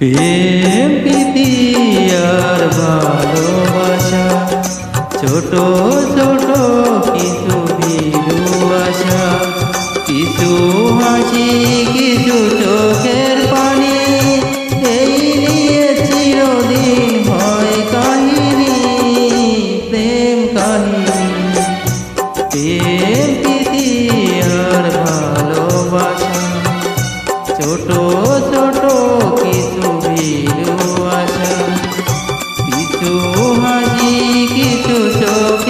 প্রেম প্রীতি আর ভালোবাসা ছোট ছোট तू हसी की तू चोख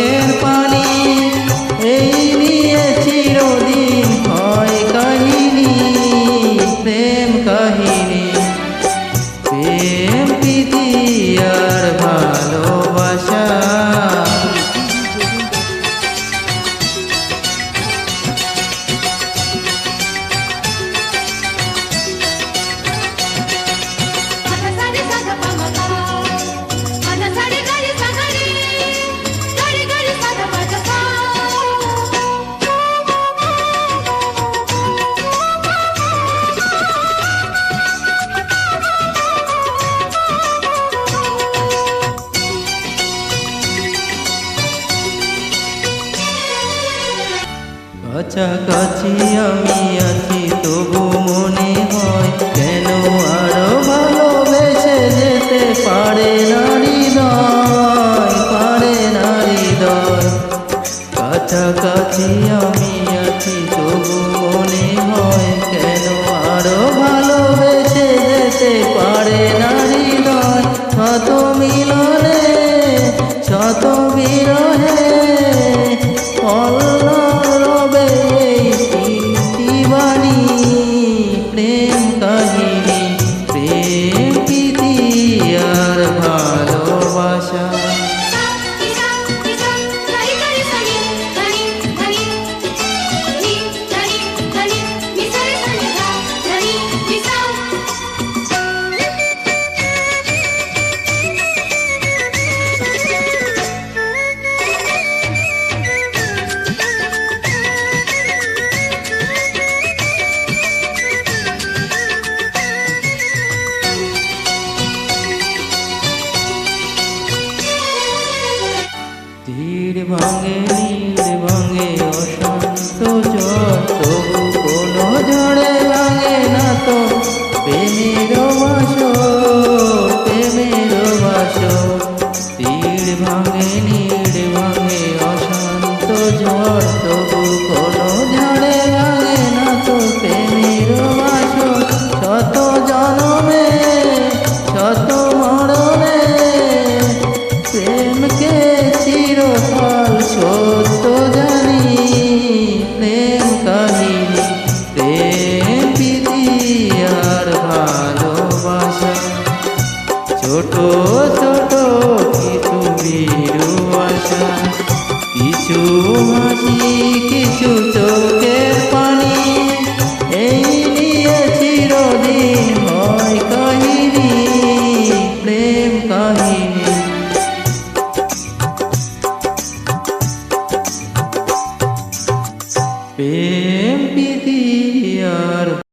কাছাকাছি আমি আছি, তবু মনে হয় কেন আরও ভালোবেসে যেতে পারে না হৃদয়, পারে না দয় কাছাকাছি আমি আছি, তবু মনে হয় কেন আরও ভালোবেসে যেতে পারে না ভঙ্গেরি